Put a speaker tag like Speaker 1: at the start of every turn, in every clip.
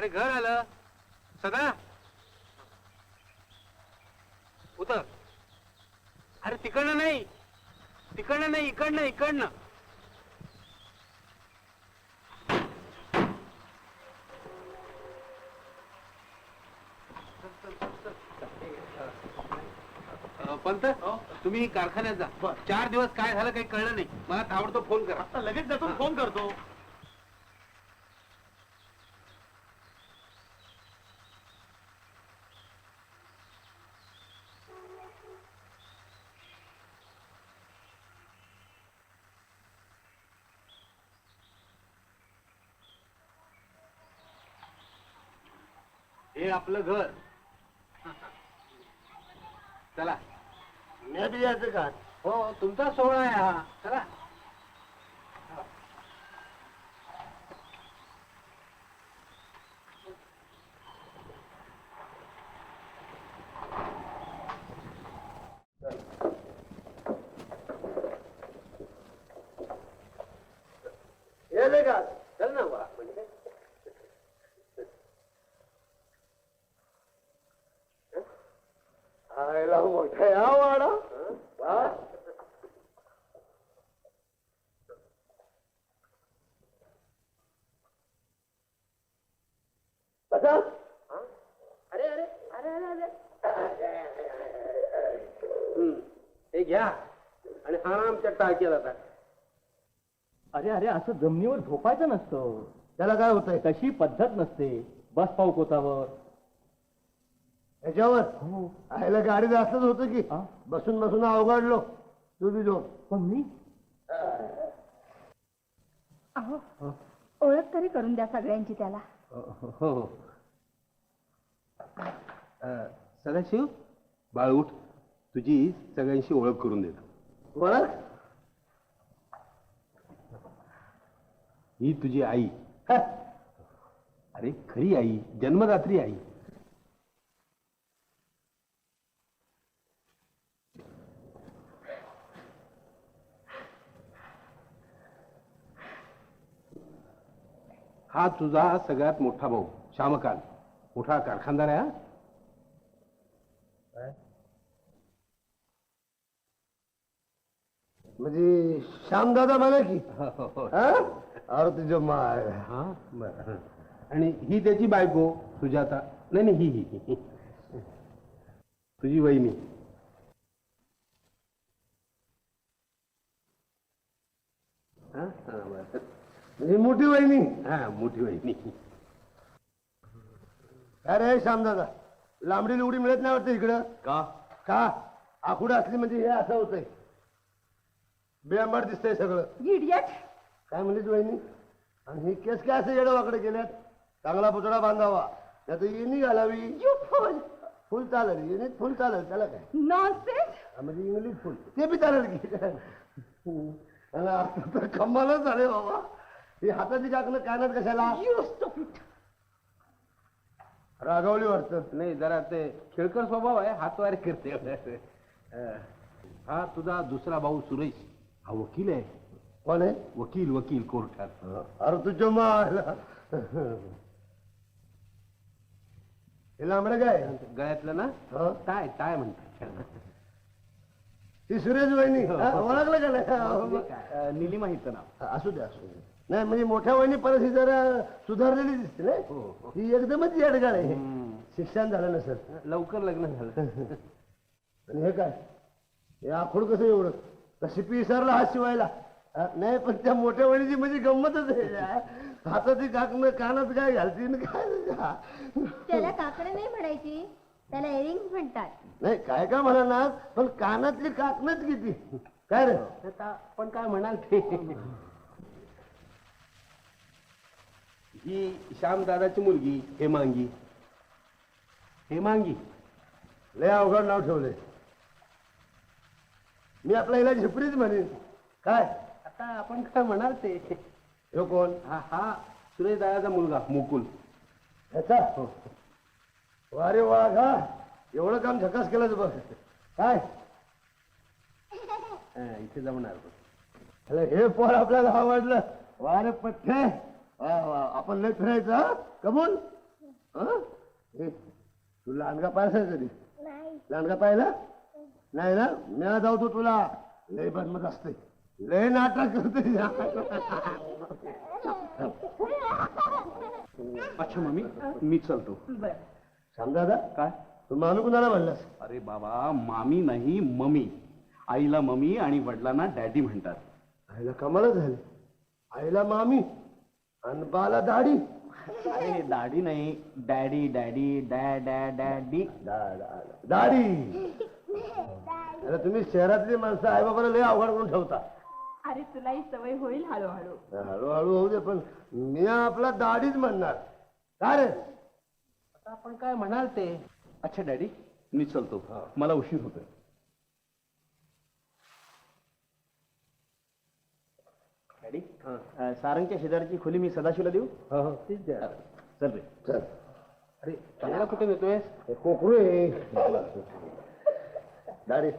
Speaker 1: अरे घर आलं. सदा. उतर. अरे तिकडनं नाही. तिकडनं नाही इकडनं इकडनं. अ, पंत तुम्ही कारखान्यात जा. चार दिवस काय झालं काही कळलं नाही. मला ताबडतोब फोन करा.
Speaker 2: आता लगेच जातो फोन करतो.
Speaker 1: हे आपलं घर. चला.
Speaker 2: मी बी यायचं का?
Speaker 1: हो तुमचा सोहळा आहे हा. चला.
Speaker 2: यायचं का
Speaker 1: चल ना वा म्हणजे
Speaker 2: आयला मोठा या वाडा वा. बसा.
Speaker 1: अरे हे घ्या. आणि हा आमच्या टाळक्यात आता
Speaker 3: अरे अरे असं जमिनीवर झोपायचं नसतं.
Speaker 2: त्याला काय होतंय?
Speaker 3: तशी पद्धत नसते. बस पाऊ कोतावर
Speaker 2: ह्याच्यावर?
Speaker 3: हो.
Speaker 2: आयला गाडीत असंच होतं की.
Speaker 3: हा?
Speaker 2: बसून बसून अवघडलो. तू बी झोप.
Speaker 3: पण मी?
Speaker 4: अहो ओळख तरी करून द्या सगळ्यांची त्याला.
Speaker 1: हो हो. सदाशिव बाळूट तुझी सगळ्यांशी ओळख करून देतो.
Speaker 2: ओळख
Speaker 1: ही तुझी आई. अरे खरी आई. जन्मदात्री आई. हा तुझा सगळ्यात मोठा भाऊ श्यामकांत. मोठा कारखानदार आहे हा?
Speaker 2: म्हणजे श्यामदादा म्हणा की.
Speaker 1: हो?
Speaker 2: अरे तुझ्या माय
Speaker 1: हा? बरं. आणि ही त्याची बायको सुजाता. नाही नाही ही ही ही तुझी वहिनी. हा? हा बरं.
Speaker 2: ही मोठी वहिनी.
Speaker 1: हा मोठी वहिनी.
Speaker 2: अरे श्यामदादा. लांबडी लुगडी मिळत नाही वाटतं इकडं.
Speaker 3: का?
Speaker 2: का? आखुड असली म्हणजे हे असं होतंय. बेंबाड दिसतंय सगळं.
Speaker 4: इडियट
Speaker 2: काय म्हणलीस वहिनी? आणि हे केस काय असं येडं वाकडे केल्यात चांगला पुतळा बांधावा. त्यात येणी घालावी.
Speaker 4: यू फुल
Speaker 2: फुल चालेल येणीत फुल चालेल. त्याला काय?
Speaker 4: नॉनसेन्स
Speaker 2: हा, म्हणजे इंग्लिश फुल. ते बी चालेल की. आणि आता तर कमालच झाले बाबा. ही हाताची काकणं कानात कशाला?
Speaker 4: यू स्टुपिड
Speaker 2: रागावली वाटतं
Speaker 1: नाही जरा ते खेळकर स्वभाव आहे हातवारे करते अं, हा तुझा दुसरा भाऊ सुरेश. हा वकील आहे.
Speaker 2: कोण आहे?
Speaker 1: वकील वकील कोर्टात.
Speaker 2: अरे तुझ्या मायला. हे लांबडं काय
Speaker 1: गळ्यातलं ना?
Speaker 2: हा?
Speaker 1: टाय टाय म्हणतात.
Speaker 2: ती सुरेश वहिनी. हा, ओळखलं का नाही?
Speaker 3: अं, निलिमा हिचं नाव.
Speaker 2: हा, असू द्या असू द्या नाही म्हणजे मोठ्या वहिनी परत ही जरा सुधारलेली दिसते ना
Speaker 1: हो, हो.
Speaker 2: ही एकदमच येडगाळ आहे. शिक्षण झालं नसेल
Speaker 1: लवकर लग्न झालं.
Speaker 2: आणि हे काय? हे आखूड कसं एवढं? कशी पिसरला हात शिवायला? हा, नाही पण त्या मोठ्या वहिनीची म्हणजे गंमतच आहे हाताची काकणं कानात काय घालती न काय? हा.
Speaker 5: त्याला काकडे नाही म्हणायची त्याला एरिंग म्हणतात.
Speaker 2: नाही काय काय म्हणा ना पण कानातली काकणच किती? काय रे?
Speaker 1: आता पण काय म्हणाल ते? ही श्याम दादाची मुलगी हेमांगी. हेमांगी.
Speaker 2: लय अवघड नाव ठेवलंय. मी आपला हिला झिपरीच म्हणेन. काय?
Speaker 1: आता आपण काय म्हणाल ते?
Speaker 2: ह्यो कोण?
Speaker 1: हा हा सुरेश दादाचा मुलगा मुकुल.
Speaker 2: ह्याचा वारे वाघा एवढं काम झकास केलंच बघ. काय?
Speaker 1: हा, इथे जमणार
Speaker 2: अरे हे पोर आपल्याला आवडलं. वारे पठ्ठे. वा वा. आपण लय फिरायचं हा? कबूल हं? ए, तू लांडगा पाहिला कधी? लांडगा पाहिला नाही ना? मी जाऊ तो तुला. लय बनमत असते लय नाटक करते
Speaker 1: अच्छा मम्मी मी चलतो.
Speaker 4: बर.
Speaker 2: समजा दादा
Speaker 1: काय?
Speaker 2: तू मानू कुणाला म्हणलास?
Speaker 1: अरे बाबा मामी नाही मम्मी. आईला मम्मी आणि वडिलांना डॅडी म्हणतात.
Speaker 2: आईला कमालच झाली. आईला मामी. आणि बाला दाढी.
Speaker 1: अरे दाढी नाही. डॅडी डॅडी डॅ डॅ डॅडी
Speaker 2: दाढी. अरे तुम्ही शहरातली माणसं आई बाबाला लय अवघड करून ठेवता.
Speaker 4: अरे तुलाही सवय होईल हळूहळू.
Speaker 2: हळूहळू होऊ दे पण मी आपला दाढीच म्हणणार. काय रे?
Speaker 1: आता आपण काय म्हणाल ते? अच्छा डॅडी मी चलतो. मला उशीर होतोय.
Speaker 3: अं, सारंगच्या शेजारची खोली मी सदाशिवला देऊ?
Speaker 2: हो तीच द्या.
Speaker 3: चल रे.
Speaker 2: चल.
Speaker 1: अरे त्याला कुठे नेतोयस?
Speaker 2: हे कोकरू आहे. दाढी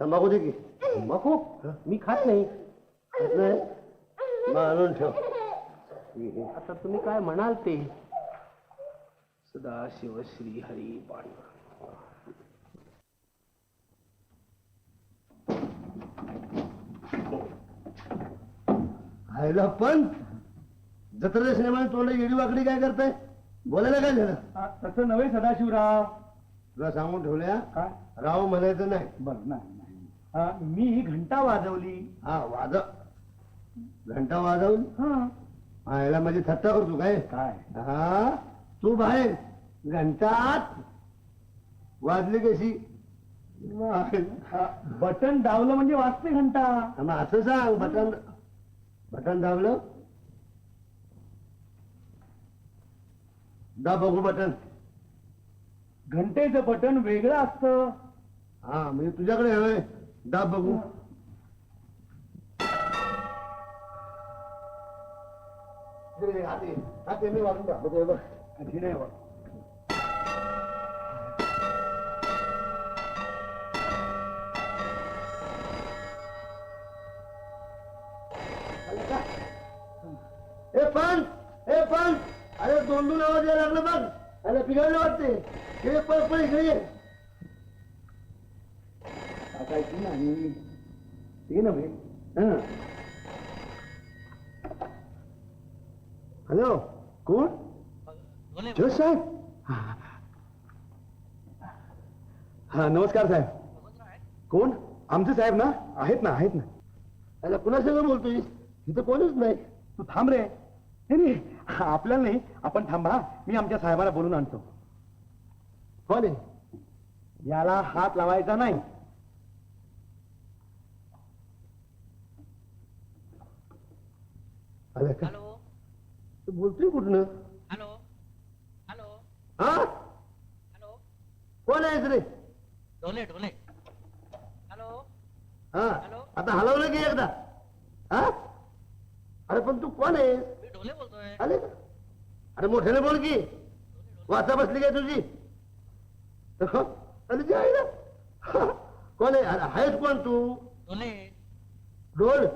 Speaker 2: तंबाखू दे की.
Speaker 1: मको मी खात नाही.
Speaker 2: खात नाही? मग आणून ठेव.
Speaker 1: आता तुम्ही काय म्हणाल ते? सदा शिव श्री हरी पांडुरंग
Speaker 2: आईला पण जत्रेच्या सिनेमाने तोंड येडी वाकडी काय करताय? बोलायला काय झालं?
Speaker 3: तसं नव्हे सदाशिवराव.
Speaker 2: तुला सांगून ठेवल्या?
Speaker 3: काय?
Speaker 2: राव म्हणायचं नाही.
Speaker 3: बर नाही मी ही घंटा वाजवली.
Speaker 2: हा वाजव घंटा वाजवून?
Speaker 3: हा.
Speaker 2: आईला माझी थट्टा करतो काय?
Speaker 3: काय?
Speaker 2: हा तू बाहेर घंटात वाजली कशी?
Speaker 3: बटन दावलं म्हणजे वाजते घंटा.
Speaker 2: मग असं सांग बटन बटन दाबलं दाब बघू बटन
Speaker 3: घंटेचं बटन वेगळं असतं
Speaker 2: हा म्हणजे तुझ्याकडे हवंय दाब बघू हात. हात मी वाजून दाखवतोय बघ
Speaker 3: कठीण आहे बा.
Speaker 2: अरे दोन दोन आवाज यायला लागलं बघ अरे बिघडलं वाटते हे पळ पळ इकडे ये
Speaker 3: टाकायची नाही ते नव्हे हं.
Speaker 2: हॅलो कोण? जोश साहेब?
Speaker 3: हा नमस्कार साहेब. कोण? आमचे साहेब ना? आहेत ना आहेत ना.
Speaker 2: अरे कुणासंग बोलतोय इथं कोणीच नाही.
Speaker 3: तू थांब रे. नाही नाही. आपल्याला नाही. आपण थांबा. मी आमच्या साहेबाला बोलून आणतो.
Speaker 2: आहे
Speaker 3: याला हात लावायचा नाही.
Speaker 2: अरे का तू बोलतोय कुठनं
Speaker 6: हॅलो हॅलो
Speaker 2: हा
Speaker 6: हॅलो
Speaker 2: कोण आहेस रे
Speaker 6: ढोले ढोले हॅलो
Speaker 2: हा
Speaker 6: हॅलो?
Speaker 2: आता हलवलं की एकदा हा अरे पण तू कोण आहेस
Speaker 6: मी ढोले बोलतोय
Speaker 2: आले का मोठ्याने बोल की. वाचा बसली काय तुझी? अरे जी आहे ना. हा. कोण आहे? अरे आहेस कोण तू?
Speaker 6: ढोले.
Speaker 2: डोल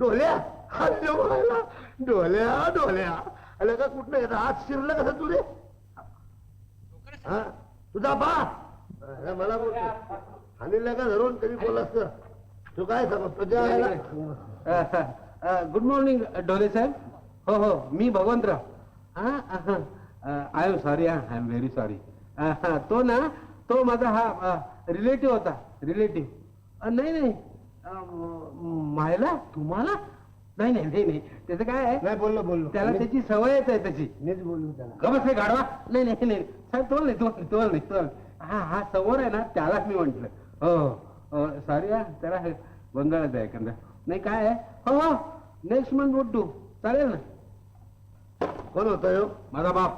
Speaker 2: डोल्या अरे डोल्या डोल्या डोल्या अरे का कुठलं येतं? आज शिरलं कसं तू रे हा? तुझा बा अरे मला बोलतो. हानीला का धरून कधी बोलास तर. तू काय सांगतो आईला
Speaker 1: गुड मॉर्निंग डोले साहेब. हो हो मी Bhagwantrao. I am sorry I am very sorry. तो ना तो माझा हा रिलेटिव्ह होता रिलेटिव्ह. नाही नाही. मायला? तुम्हाला? नाही नाही नाही नाही. त्याचं काय आहे?
Speaker 2: नाही बोललो बोललो.
Speaker 1: त्याला त्याची सवयच आहे त्याची.
Speaker 2: मीच बोललो त्याला.
Speaker 1: गमस हे गाडवा नाही नाही नाही. साहेब तोल नाही तोल नाही तोल नाही तोल हा हा समोर आहे ना त्यालाच मी म्हंटल. हो सॉरी हा. त्याला हे गोंधळच आहे एखादा नाही काय आहे? हो हो. नेक्स्ट मंथ वोट टू चालेल ना?
Speaker 2: कोण होता यो
Speaker 1: माझा बाप.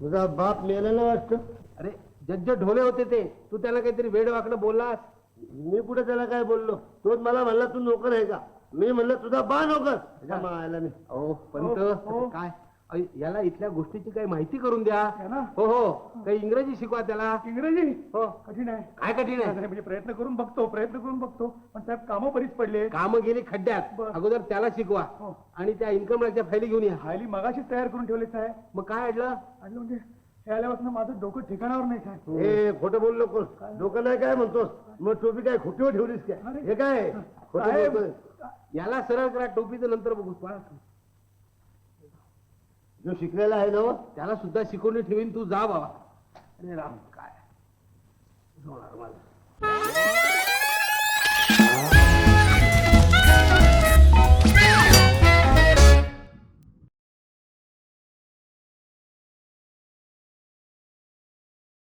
Speaker 2: तुझा बाप मेलेला वाटतं
Speaker 1: अरे जज्ज ढोले होते ते तू त्याला काहीतरी वेड वाकडं बोललास?
Speaker 2: मी कुठे त्याला काय बोललो? तोच मला म्हणला तू नोकर आहे का? मी म्हणलं तुझा बा नोकर. मायला मी
Speaker 1: पंत काय? याला इथल्या गोष्टीची काही माहिती करून द्या.
Speaker 3: है ना?
Speaker 1: हो हो. काही इंग्रजी शिकवा त्याला.
Speaker 3: इंग्रजी?
Speaker 1: हो.
Speaker 3: कठीण आहे.
Speaker 1: काय कठीण आहे?
Speaker 3: नाही, म्हणजे प्रयत्न करून बघतो प्रयत्न करून बघतो. पण साहेब कामं बरीच पडले.
Speaker 1: काम गेली खड्ड्यात.
Speaker 3: बर.
Speaker 1: अगोदर त्याला शिकवा.
Speaker 3: हो.
Speaker 1: आणि त्या इन्कम टॅक्सच्या फायली घेऊन या.
Speaker 3: फायली मगाशीच तयार करून ठेवले साहेब.
Speaker 1: मग काय अडलं?
Speaker 3: आणि म्हणजे हे आल्यापासून माझं डोकं ठिकाणावर नाही साहेब.
Speaker 2: हे खोटं बोललो कोण डोकं नाही काय म्हणतोस? मग टोपी काय खोटीवर ठेवलीस काय?
Speaker 3: अरे.
Speaker 2: हे काय? खोटं
Speaker 3: साहेब.
Speaker 2: बोलतोय.
Speaker 1: याला सरळ करा टोपीचं नंतर बघू. पळा.
Speaker 2: जो शिकलेला आहे ना
Speaker 1: त्याला सुद्धा शिकवणी ठेवीन तू जा बाबा. अरे राम काय? होणार मला